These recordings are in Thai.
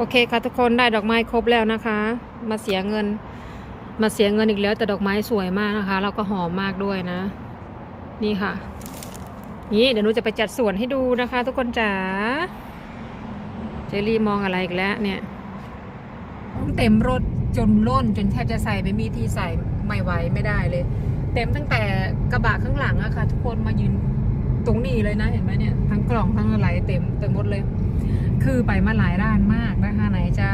โอเคค่ะทุกคนได้ดอกไม้ครบแล้วนะคะ มาเสียเงิน มาเสียเงินอีกแล้ว แต่ดอกไม้สวยมากนะคะ แล้วก็หอมมากด้วยนะ นี่ค่ะ นี่เดี๋ยวหนูจะไปจัดสวนให้ดูนะคะ ทุกคนจ๋าเจลลี่มองอะไรอีกแล้วเนี่ยเต็มรถจนล้นจนแทบจะใส่ไม่มีที่ใส่ไม่ไหวไม่ได้เลย เต็มตั้งแต่กระบะข้างหลังอะค่ะ ทุกคนมายืนตรงนี้เลยนะเห็นไหมเนี่ยทั้งกล่องทั้งอะไรเต็มเต็มหมดเลย คือไปมาหลายร้านมากนะคะไหนจะ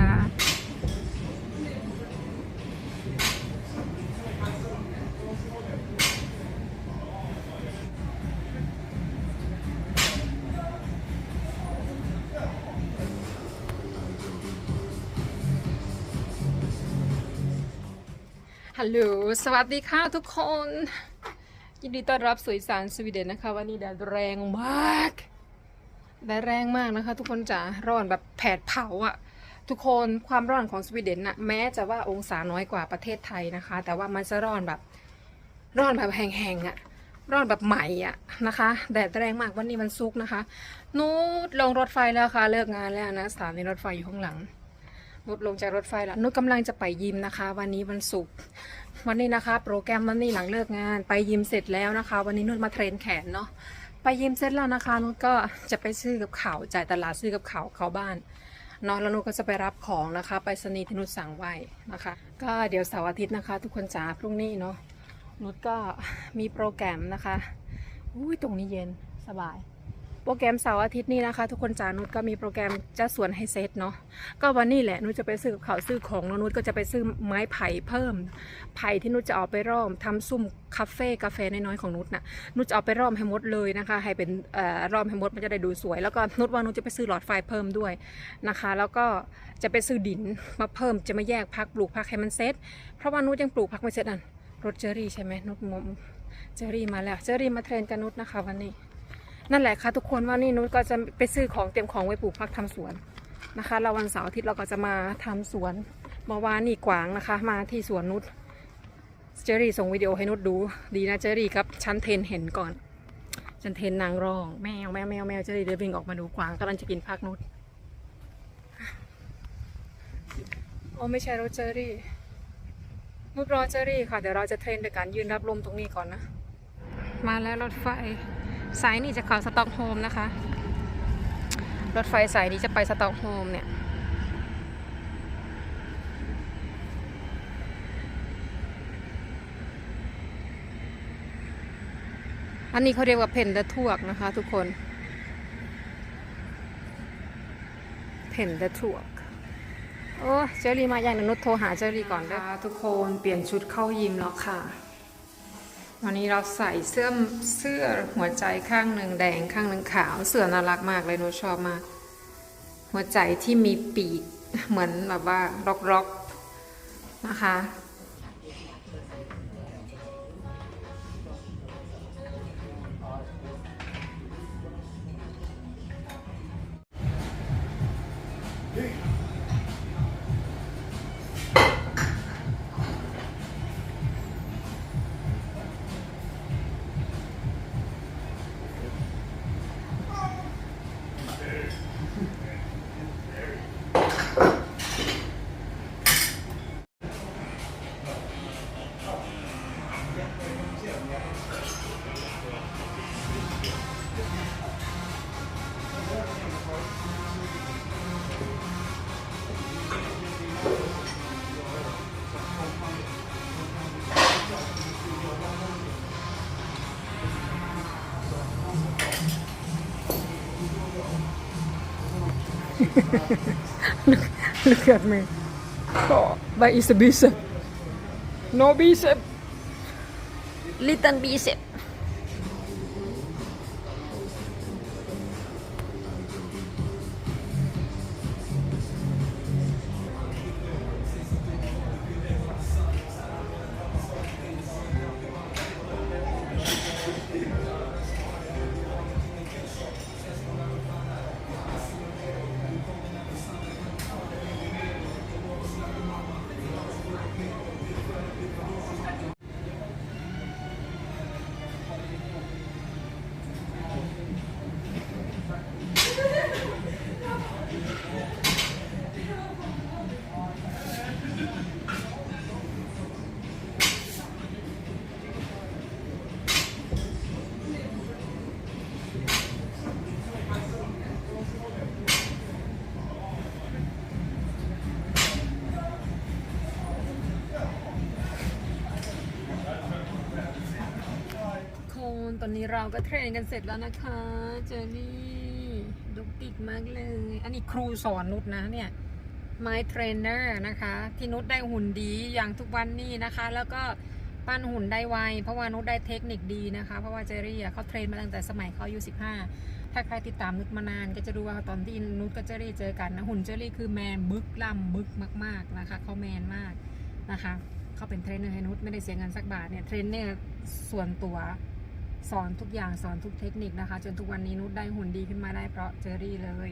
ฮัลโหล สวัสดีค่ะทุกคน ยินดีต้อนรับสู่อีสานสวีเดนนะคะ วันนี้แดดแรงมาก แดดแรงมากนะคะ ทุกคนจ๋าร้อนแบบแผดเผาอะทุกคนความร้อนของสวีเดนนะแม้จะว่าองศาน้อยกว่าประเทศไทยนะคะ แต่ว่ามันจะร้อนแบบร้อนแบบแห้งๆอะร้อนแบบใหม่อะนะคะแดดแรงมากวันนี้มันซุกนะคะนูดลงรถไฟแล้วค่ะ เลิกงานแล้วนะสถานีรถไฟอยู่ข้างหลังนุดลงจากรถไฟแล้วนุดกำลังจะไปยิมนะคะ วันนี้วันศุกร์วันนี้นะคะ โปรแกรมวันนี้หลังเลิกงาน ไปยิมเสร็จแล้วนะคะ วันนี้นุดมาเทรนแขนเนาะ ไปยิมเสร็จแล้วนะคะนุชก็จะไปซื้อกับเขาจ่ายตลาดซื้อกับเขาเขาบ้านนอนแล้วนุชก็จะไปรับของนะคะไปสนีที่นุชสั่งไว้นะคะ ก็เดี๋ยวเสาร์อาทิตย์นะคะ ทุกคนจ๋าพรุ่งนี้เนาะนุชก็มีโปรแกรมนะคะอุ้ยตรงนี้เย็นสบาย โปรแกรมเสาร์อาทิตย์นี้นะคะ ทุกคนจ๋านุชก็มีโปรแกรมจะสวนให้เซตเนาะก็วันนี้แหละนุชจะไปซื้อกับเขาซื้อของแล้วนุชก็จะไปซื้อไม้ไผ่เพิ่ม ไผ่ที่นุชจะเอาไปร่อมทำซุ้มคาเฟ่กาแฟน้อยๆของนุชน่ะนุชจะเอาไปร่อมให้หมดเลยนะคะ ให้เป็นเอ่อร่อมให้หมดมันจะได้ดูสวย แล้วก็นุชว่านุชจะไปซื้อหลอดไฟเพิ่มด้วยนะคะ แล้วก็จะไปซื้อดินมาเพิ่มจะมาแยกพักปลูกพักให้มันเซตเพราะว่านุชยังปลูกพักไม่เสร็จอะรถเจอรี่ใช่ไหมนุชงมเจอรี่มาแล้วเจอรี่มาเทรนกับนุชนะคะวันนี้ นั่นแหละค่ะทุกคนว่านี่นุชก็จะไปซื้อของเตรียมของไว้ปลูกพักทำสวนนะคะเราวันเสาร์อาทิตย์เราก็จะมาทำสวนเมื่อวานนี่กวางนะคะ มาที่สวนนุชเจอรี่ส่งวิดีโอให้นุชดูดีนะเจอรี่ครับฉันเทนเห็นก่อนฉันเทนนางร้องแมวแมวแมวแมวเจอรี่เดินวิ่งออกมาดูกวางกำลังจะกินพักนุชโอ้ไม่ใช่รถเจอรี่นุชรอเจอรี่ค่ะเดี๋ยวเราจะเทรนด้วยการยืนรับลมตรงนี้ก่อนนะ มาแล้วรถไฟ สายนี้จะเข้าสต็อกโฮมนะคะ รถไฟสายนี้จะไปสต็อกโฮมเนี่ยอันนี้เขาเรียกว่าเพนเดทวกนะคะทุกคน เพนเดทวก โอ้เจอรี่มาอย่างนนุชโทรหาเจอรี่ก่อนเด้อทุกคนเปลี่ยนชุดเข้ายิมแล้วค่ะ วันนี้เราใส่เสื้อเสื้อหัวใจข้างหนึ่งแดงข้างหนึ่งขาวเสื้อน่ารักมากเลยหนูชอบมาก หัวใจที่มีปีกเหมือนแบบว่าล็อกๆนะคะ Look at me. Oh, but it's a bicep. No bicep. Little bicep. อนนี้เราก็เทรนกันเสร็จแล้วนะคะ เจอนี่ดุกติกมากเลย อันนี้ครูสอนนุชนะเนี่ย My Trainer นะคะ ที่นุชได้หุ่นดีอย่างทุกวันนี้นะคะ แล้วก็ปั้นหุ่นได้ไว เพราะว่านุชได้เทคนิคดีนะคะ เพราะว่าเจอรี่เขาเทรนมาตั้งแต่สมัยเขาอายุ15 ถ้าใครติดตามนุชมานานก็จะรู้ว่าตอนที่นุชกับเจอรี่เจอกันนะหุ่นเจอรี่คือแมนบึกล่ำบึกมาก ๆนะคะเขาแมนมากนะคะเขาเป็นเทรนเนอร์ให้นุชไม่ได้เสียเงินสักบาทเนี่ยเทรนเนอร์ส่วนตัว สอนทุกอย่างสอนทุกเทคนิคนะคะ จนทุกวันนี้นุชได้หุ่นดีขึ้นมาได้เพราะเจอรี่เลย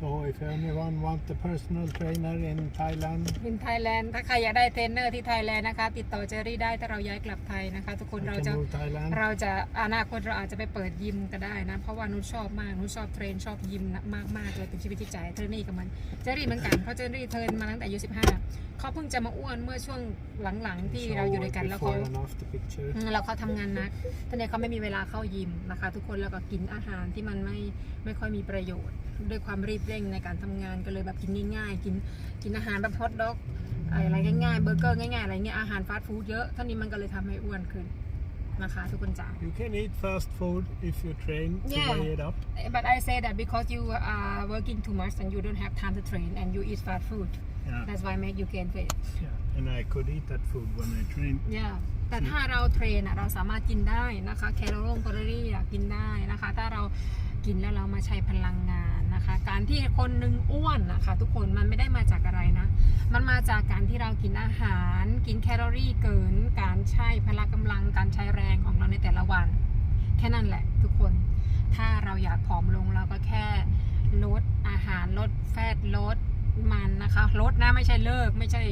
So if anyone want a personal trainer in Thailand, เป็นไทยแลนด์ถ้าใครอยากได้เทรนเนอร์ที่ไทยแลนด์นะคะ ติดต่อเจอรี่ได้ถ้าเราย้ายกลับไทยนะคะ ทุกคน we เรา can จะ move Thailand. เราจะอนาคตเราอาจจะไปเปิดยิมก็ได้นะ เพราะว่านุชชอบมากนุชชอบเทรนชอบยิมมากมากๆเลยเป็นชีวิตจิตใจเทรนนี่กับมันเจอรี่เหมือนกันเพราะเจอรี่เทรนมาตั้งแต่อายุ15เขาเพิ่งจะมาอ้วนเมื่อช่วงหลังๆ ที่ So เราอยู่ด้วยกันแล้วเขา before and after picture. อืมแล้วเขาทำงานหนักตอนนี้เขาไม่มีเวลาเข้ายิมนะคะ ทุกคนแล้วก็กินอาหารที่มันไม่ไม่ค่อยมีประโยชน์ ด้วยความรีบเร่งในการทำงานก็เลยแบบกินง่ายๆ กินกินอาหารแบบฮอทดอกอะไรง่ายๆเบอร์เกอร์ง่ายๆอะไรเงี้ยอาหารฟาสต์ฟู้ดเยอะท่านี้มันก็เลยทำให้อ้วนขึ้นนะคะทุกคนจ๋า You can eat fast food if you train to Yeah. weigh it up. but I say that because you are working too much and you don't have time to train and you eat fast food Yeah. that's why make you gain weight yeah. And I could eat that food when I train. yeah แต่ถ้าเราเทรนอะเราสามารถกินได้นะคะแคลอรี่แคลอรี่อะกินได้นะคะ ถ้าเรา กินแล้วเรามาใช้พลังงานนะคะ การที่คนหนึ่งอ้วนนะคะทุกคนมันไม่ได้มาจากอะไรนะ มันมาจากการที่เรากินอาหาร กินแคลอรี่เกิน การใช้พละกำลัง การใช้แรงของเราในแต่ละวัน แค่นั้นแหละทุกคน ถ้าเราอยากผอมลงเราก็แค่ลดอาหารลดแฟตลดมันนะคะลดนะไม่ใช่เลิก ไม่ใช่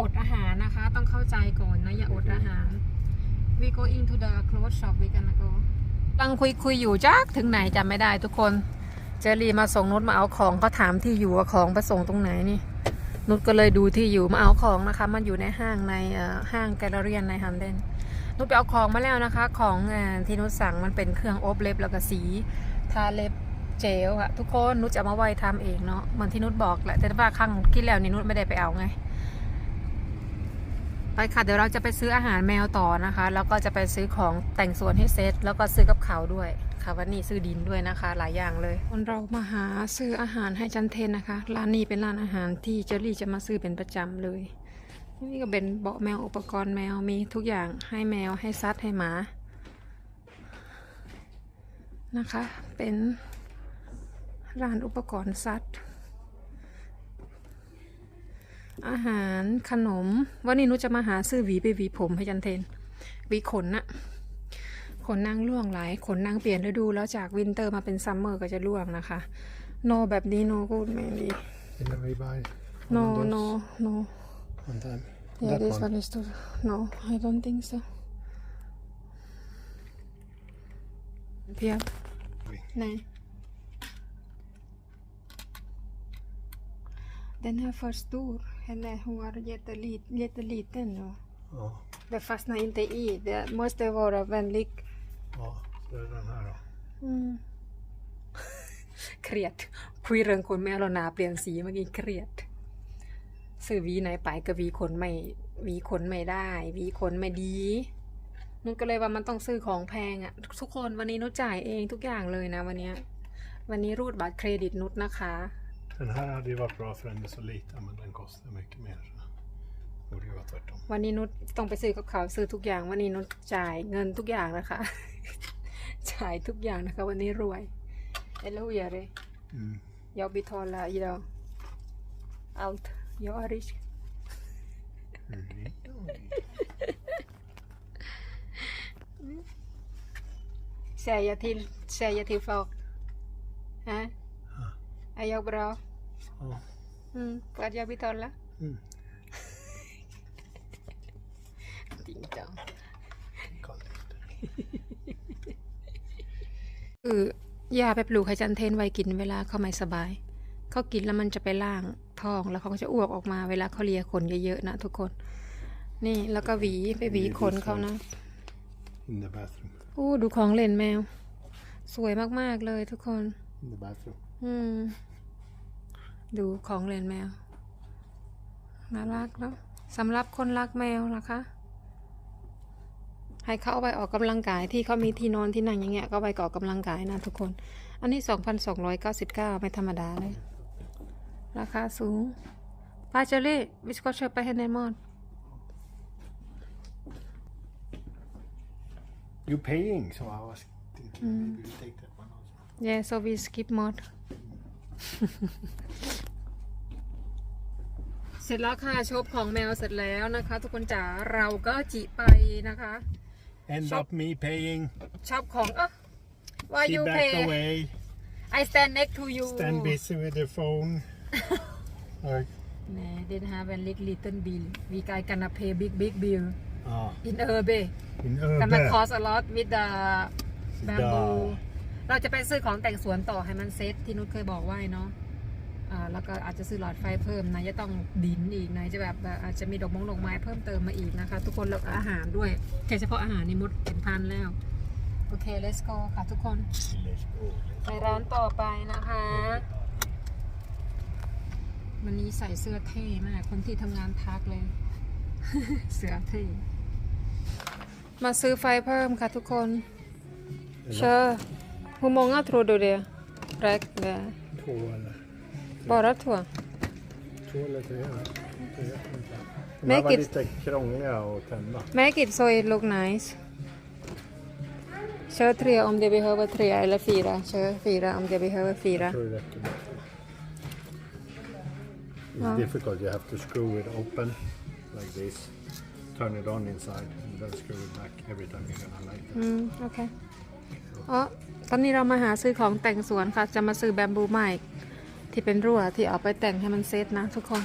อดอาหารนะคะ ต้องเข้าใจก่อนนะอย่าอดอาหาร we go into the clothes shop we gonna go ตั้งคุยคุยอยู่จักถึงไหนจำไม่ได้ทุกคน เจรีมาส่งนุชมาเอาของเขาถามที่อยู่ว่าของไปส่งตรงไหนนี่ นุชก็เลยดูที่อยู่มาเอาของนะคะ มันอยู่ในห้างในห้างแกลเลอรี่ในฮัมเดนนุชไปเอาของมาแล้วนะคะ ของที่นุชสั่งมันเป็นเครื่องอบเล็บแล้วก็สีทาเล็บเจลอะทุกคนนุชจะมาไว้ทำเองเนาะเหมือนที่นุชบอกแหละแต่ว่าครั้งที่แล้วนี่นุชไม่ได้ไปเอาไง ไปค่ะเดี๋ยวเราจะไปซื้ออาหารแมวต่อนะคะ แล้วก็จะไปซื้อของแต่งสวนให้เซตแล้วก็ซื้อกับเขาด้วยค่ะวันนี้ซื้อดินด้วยนะคะ หลายอย่างเลยคนเรามาหาซื้ออาหารให้จันเทนนะคะร้านนี้เป็นร้านอาหารที่เจอรี่จะมาซื้อเป็นประจำเลย นี่ก็เป็นเบาะแมวอุปกรณ์แมวมีทุกอย่างให้แมวให้ซัดให้หมานะคะ เป็นร้านอุปกรณ์สัตว์ อาหารขนม วันนี้หนุจะมาหาซื้อหวีไปหวีผมให้จันเทนหวีขนน่ะขนนางร่วงหลายขนนางเปลี่ยนฤดูแล้วจากวินเตอร์มาเป็นซัมเมอร์ก็จะร่วงนะคะ โนแบบนี้โนกูดไม่ดี Can we buy โน one of โน those โน one time? Yeah, that this one. one is too. No, I don't think so. เพียบ Oui. ไหน Den här för stor. Eller hon var jättelit, jätteliten. Och Ja. det fastnar inte i. Det måste vara vänlig. ja, så är den här då. อืมเครียด คุยเรื่องคนแม่เราหนาเปลี่ยนสีเมื่อกี้เครียด ซื้อหวีไหนไปก็หวีขนไม่หวีขนไม่ได้หวีขนไม่ดีนุชก็เลยว่ามันต้องซื้อของแพงอะ่ะ ทุกคนวันนี้นุชจ่ายเองทุกอย่างเลยนะ วันเนี้ยวันนี้รูดบัตรเครดิตนุชนะคะ Den här hade ju varit bra för den är så liten men den kostar mycket mer. Så borde ju vara tvärtom. วันนี้นุชต้องไปซื้อกับเขาวซื้อทุกอย่าง วันนี้นุชจ่ายเงินทุกอย่างนะคะ จ่ายทุกอย่างนะคะ วันนี้รวยเอลลูยาเลย Mm. Jag betalar idag allt. Jag är rik. Säga till, säga till folk. Hä? Är jag bra? Ja. Mm, för att jag betalar? Mm. Ding dong. Kallt. คือยาไปปลูกให้จันเทนไว้กินเวลาเขาไม่สบาย เขากินแล้วมันจะไปล่างท้องแล้วเขาก็จะอ้วกออกมาเวลาเขาเลียขนเยอะๆนะทุกคน นี่แล้วก็หวีไปหวีขนเขานะ In the bathroom. อู้ดูของเล่นแมว สวยมากๆเลยทุกคน In the bathroom. อืม ดูของเล่นแมว น่ารักเนาะสำหรับคนรักแมวนะคะ ให้เขาเอาไปออกกำลังกายที่เขามีที่นอนที่นั่งอย่างเงี้ยก็เอาไปออกกำลังกายนะทุกคน อันนี้ 2,299 ไม่ธรรมดาเลย ราคาสูงปาเจอรี่วิสก็เชิญไปให้ในมอน You paying, so I was thinking maybe you take that one also. yeah so we skip mod เสร็จแล้วค่ะชบของแมวเสร็จแล้วนะคะ ทุกคนจ๋าเราก็จิไปนะคะ End Shop. up me paying. ชอบของอะ why She you back pay away. I stand next to you Stand busy with the phone. like, Nah, didn't have a little little bill. We guy gonna pay big big bill ah, in Urbe. in Gonna Urbe. cost a lot with the bamboo. ได้เราจะไปซื้อของแต่งสวนต่อให้มันเซ็ตที่นุชเคยบอกไว้เนาะอ่า แล้วก็อาจจะซื้อหลอดไฟเพิ่มนะจะต้องดินอีกนะจะแบบแบบอาจจะมีดอกมงดอกไม้เพิ่มเติมมาอีกนะคะ ทุกคนแล้วก็อาหารด้วยแค่เฉพาะอาหารนี่มดเป็นพันแล้ว โอเค let's go ค่ะทุกคน Let's go. ไปร้านต่อไปนะคะ วันนี้ใส่เสื้อเท่มาก คนที่ทำงานทักเลย เสื้อเท่มาซื้อไฟเพิ่มค่ะทุกคนเชอร์ Hur många tror du det räcker? Två eller, Bara två? två eller tre. va? Jag vet inte. De Make här var it- lite krångliga att tända. Make it so it look nice. Kör tre om det behöver tre eller fyra. Kör fyra om det behöver fyra. Jag tror det räcker med två. It's Ja. difficult. You have to screw it open like this. Turn it on inside and then screw it back every time you're gonna light it. อืม โอเค อ๋อ ตอนนี้เรามาหาซื้อของแต่งสวนค่ะ จะมาซื้อแบมบูไม้ ที่เป็นรั่วที่เอาไปแต่งให้มันเซตนะทุกคน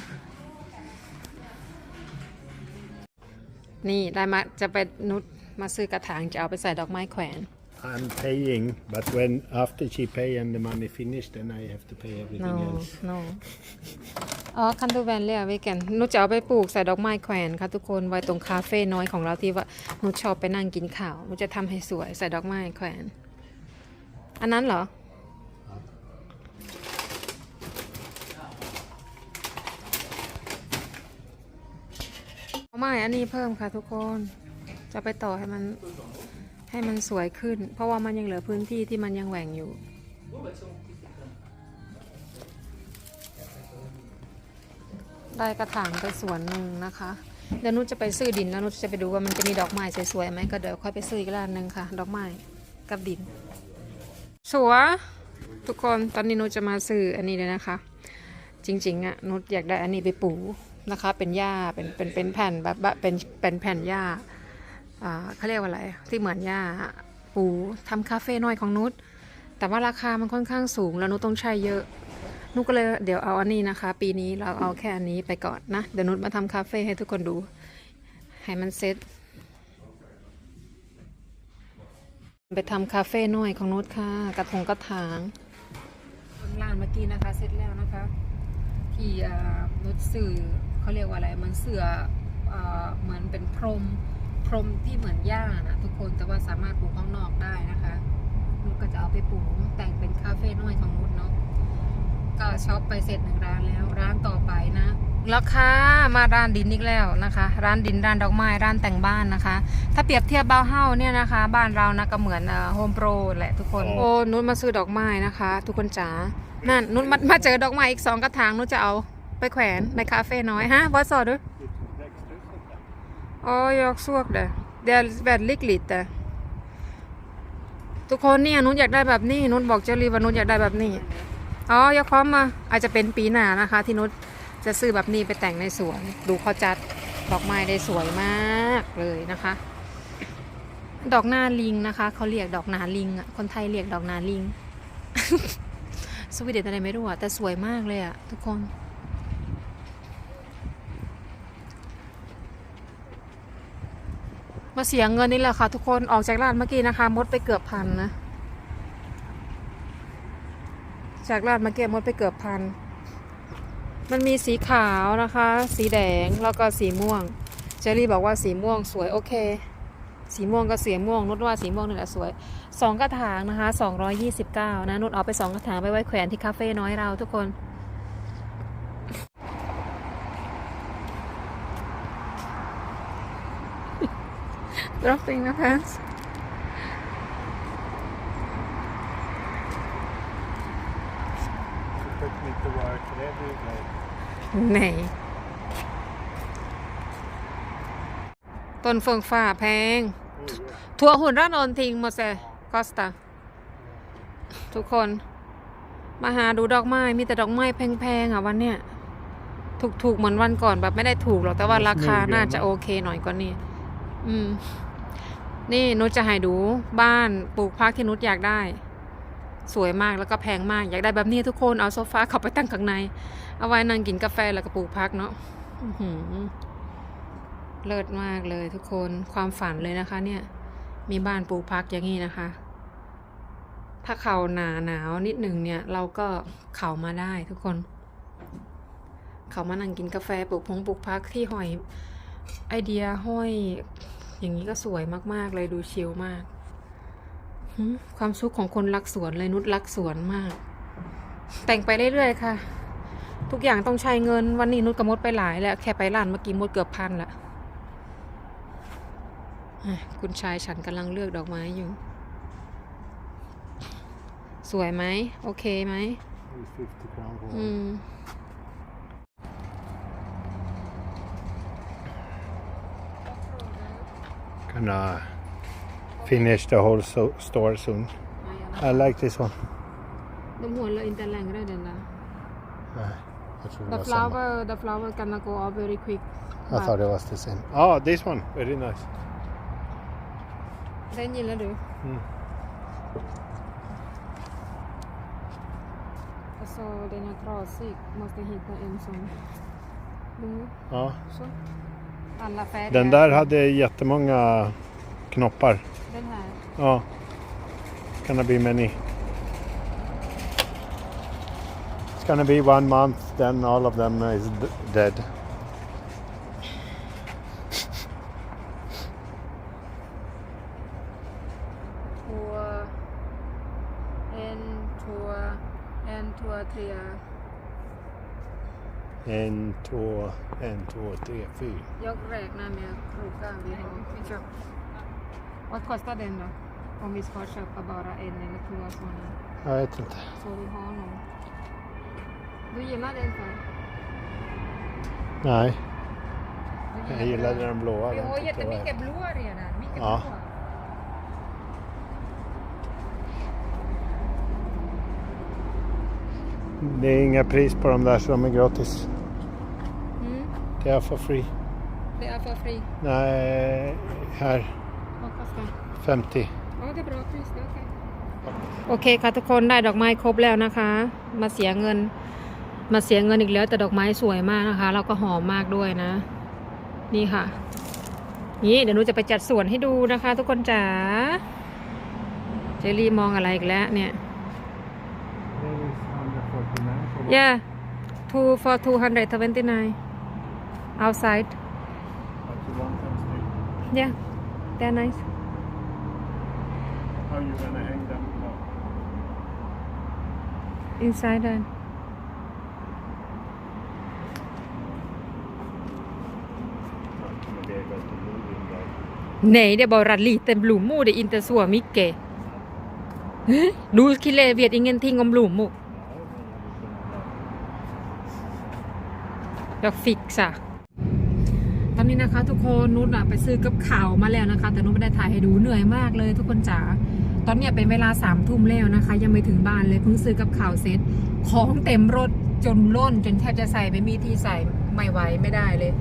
นี่ได้มาจะไปนุดมาซื้อกระถางจะเอาไปใส่ดอกไม้แขวน I'm paying, but when after she pay and the money finished, then I have to pay everything no else. no อ๋อคันดูแวนเรียกไว้กันนุชจะเอาไปปลูกใส่ดอกไม้แขวนค่ะทุกคนไว้ตรงคาเฟ่น้อยของเราที่ว่านุชชอบไปนั่งกินข้าวนุชจะทำให้สวยใส่ดอกไม้แขวน อันนั้นเหรอ เอา ไม้อันนี้เพิ่มค่ะทุกคน จะไปต่อให้มันให้มันสวยขึ้น เพราะว่ามันยังเหลือพื้นที่ที่มันยังแหว่งอยู่ ได้กระถางไปสวนหนึ่งนะคะ เดี๋ยวนุชจะไปซื้อดินแล้วนุชจะไปดูว่ามันจะมีดอกไม้สวยๆไหมก็เดี๋ยวค่อยไปซื้ออีกร้านหนึ่งค่ะ ดอกไม้กับดิน สวยทุกคนตอนนี้นุชจะมาซื้ออันนี้เลยนะคะ จริงๆอะนุชอยากได้อันนี้ไปปู นะคะ เป็นหญ้าเป็นเป็นเป็นแผ่นแบบเป็นเป็นแผ่นหญ้าอ่าเขาเรียกว่าอะไรที่เหมือนหญ้าปูทำคาเฟ่น้อยของนุชแต่ว่าราคามันค่อนข้างสูงแล้วนุชต้องใช้เยอะนุชก็เลยเดี๋ยวเอาอันนี้นะคะ ปีนี้เราเอาแค่อันนี้ไปก่อนนะเดี๋ยวนุชมาทำคาเฟ่ให้ทุกคนดูให้มันเซ็ตไปทำคาเฟ่น้อยของนุชค่ะ กระถงกระถางร้านเมื่อกี้นะคะ เสร็จแล้วนะคะ ที่นุชสื่อ เขาเรียกว่าอะไรมันเสืออ่าเหมือนเป็นพรมพรมที่เหมือนหญ้านะทุกคนแต่ว่าสามารถปลูกข้างนอกได้นะคะนุชก็จะเอาไปปลูกแต่งเป็นคาเฟ่น้อยของนุชเนาะก็ช็อปไปเสร็จหนึ่งร้านแล้วร้านต่อไปนะแล้วค่ะมาร้านดินอีกแล้วนะคะ ร้านดินร้านดอกไม้ร้านแต่งบ้านนะคะ ถ้าเปรียบเทียบบ้านเฮาเนี่ยนะคะ บ้านเรานะก็เหมือนโฮมโปรแหละทุกคนอ๋อโอ้นุชมาซื้อดอกไม้นะคะ ทุกคนจ๋านั่นนุชมามาเจอดอกไม้อีกสองกระถางนุชจะเอา ไปแขวนในคาเฟ่น้อยฮะวอสอดูโอ้ยอกซวกเด้อเดี๋ยวแบบลิกลิดแต่ทุกคนเนี่ยนุชอยากได้แบบนี้นุชบอกเจอรีว่านุชอยากได้แบบนี้อ๋อยกพร้อมมาอาจจะเป็นปีหน้านะคะ ที่นุชจะซื้อแบบนี้ไปแต่งในสวนดูเขาจัดดอกไม้ได้สวยมากเลยนะคะ ดอกหน้าลิงนะคะเขาเรียกดอกหนาลิงอะคนไทยเรียกดอกหนาลิงสวีเดนอะไรไม่รู้อะแต่สวยมากเลยอะทุกคน มาเสียเงินนี่แหละค่ะทุกคนออกจากร้านเมื่อกี้นะคะ มดไปเกือบพันนะ จากร้านเมาเก็บมดไปเกือบพัน มันมีสีขาวนะคะ สีแดงแล้วก็สีม่วง เจอรี่บอกว่าสีม่วงสวยโอเค สีม่วงก็สีม่วงนุชว่าสีม่วงนี่แหละสวยสองกระถางนะคะ229นะนุชเอาไปสองกระถางไปไว้แขวนที่คาเฟ่น้อยเราทุกคน dropping the pants You took me to work every day. ไหนต้นเฟืองฟ้าแพง ทัวร์หุ่นร่านอนทิงโมเซคอสตา ทุกคน มาหาดูดอกไม้ มีแต่ดอกไม้แพงๆอะวันเนี้ย ถูกๆเหมือนวันก่อนแบบไม่ได้ถูกหรอก แต่ว่าราคาน่าจะโอเคหน่อยกว่านี้ อืม นี่นุชจะให้ดูบ้านปลูกพักที่นุชอยากได้ สวยมากแล้วก็แพงมากอยากได้แบบนี้ทุกคนเอาโซฟาเข้าไปตั้งข้างใน เอาไว้นั่งกินกาแฟแล้วก็ปลูกพักเนาะอื้อหือเลิศมากเลยทุกคนความฝันเลยนะคะ เนี่ย มีบ้านปลูกพักอย่างนี้นะคะ ถ้าเขาหนาหนาวนิดหนึ่งเนี่ย เราก็เข่ามาได้ทุกคน เขามานั่งกินกาแฟปลูกพงปลูกพักที่หอย ไอเดียห้อย อย่างนี้ก็สวยมากๆเลยดูชิลมากหืมความสุขของคนรักสวนเลยนุชรักสวนมาก แต่งไปเรื่อยๆค่ะ ทุกอย่างต้องใช้เงินวันนี้นุชกับมดไปหลายแล้วแค่ไปร้านเมื่อกี้มดเกือบพันละอะคุณชายฉันกำลังเลือกดอกไม้อยู่ สวยไหมโอเคไหม It's 50 crown for อืม Gonna finish the whole so- store soon. I like this one. ดมหัวเลยอินเตอร์แลงได้เดินละ Nej, jag tror det The var samma. flower, the flower gonna go off very quick. I thought it was the same. Oh, this one. Very nice. ได้ยินแล้วดู Mm. Så den är trasig, måste hitta en som... Du, Ja. så. Alla färger. Den där hade jättemånga knoppar. Den här. Ja. Gonna be many. It's gonna be one month, then all of them is dead. Två... En, två... En, två, tre. En, två, en, två, tre, fyra. Jag räknar med krokar vi. Vi köper. Vad kostar den då? Om vi ska köpa bara en eller två sådana. Jag vet inte. Så vi har någon. Du gillar den för? Nej, jag gillade den blåa. Vi har jättemycket blåa redan. Mycket Ja. blåa. Det är inga pris på de där så de är gratis. Mm. Det är for free. Det är för fri. Nej, här Vad kostar? 50. Ja, det är bra pris. Det är okej. โอเคค่ะทุกคนได้ดอกไม้ครบแล้วนะคะ มาเสียเงิน มาเสียเงินอีกแล้วแต่ดอกไม้สวยมากนะคะ แล้วก็หอมมากด้วยนะ นี่ค่ะ นี่เดี๋ยวหนูจะไปจัดสวนให้ดูนะคะ ทุกคนจ๋าเจลลี่มองอะไรอีกแล้วเนี่ย yeah two for two hundred twenty nine outside yeah they're nice How are you gonna hang them? inside then Nej, det är bara liten blommor, det är inte så mycket. Du kille vet ingenting om blommor. Jag fixar. ตอนนี้นะคะ ทุกคนนุชอะไปซื้อกับข่าวมาแล้วนะคะ แต่นุชไม่ได้ถ่ายให้ดูเหนื่อยมากเลย ทุกคนจ๋าตอนเนี้ยเป็นเวลาสามทุ่มแล้วนะคะ ยังไม่ถึงบ้านเลยเพิ่งซื้อกับข่าวเสร็จของเต็มรถจนล้น จนแทบจะใส่ไม่มีที่ใส่ไม่ไหวไม่ได้เลย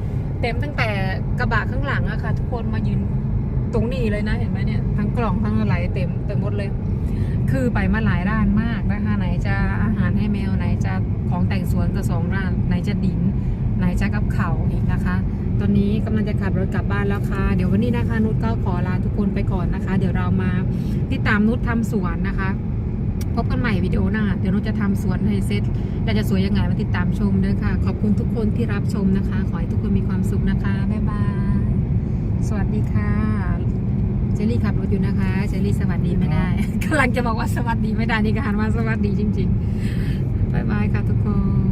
เต็มตั้งแต่กระบะข้างหลังอะค่ะ ทุกคนมายืนตรงนี้เลยนะเห็นไหมเนี่ยทั้งกล่องทั้งอะไรเต็มเต็มหมดเลย คือไปมาหลายร้านมากนะคะไหนจะอาหารให้แมวไหนจะของแต่งสวนก็สองร้านไหนจะดิน ไหนจะกับเขาอีกนะคะ ตอนนี้กำลังจะขับรถกลับบ้านแล้วค่ะ เดี๋ยววันนี้นะคะนุชก็ขอลาทุกคนไปก่อนนะคะ เดี๋ยวเรามาติดตามนุชทำสวนนะคะ พบกันใหม่วิดีโอหน้า เดี๋ยวนุชจะทำสวนให้เสร็จและจะสวยยังไงมาติดตามชมด้วยค่ะ ขอบคุณทุกคนที่รับชมนะคะ ขอให้ทุกคนมีความสุขนะคะบ๊ายบายสวัสดีค่ะเจลลี่ขับรถอยู่นะคะเจลลี่สวัสดีไม่ได้กำลังจะบอกว่าสวัสดีไม่ได้นี่ก็หันมาสวัสดีจริง ๆบายบายค่ะทุกคน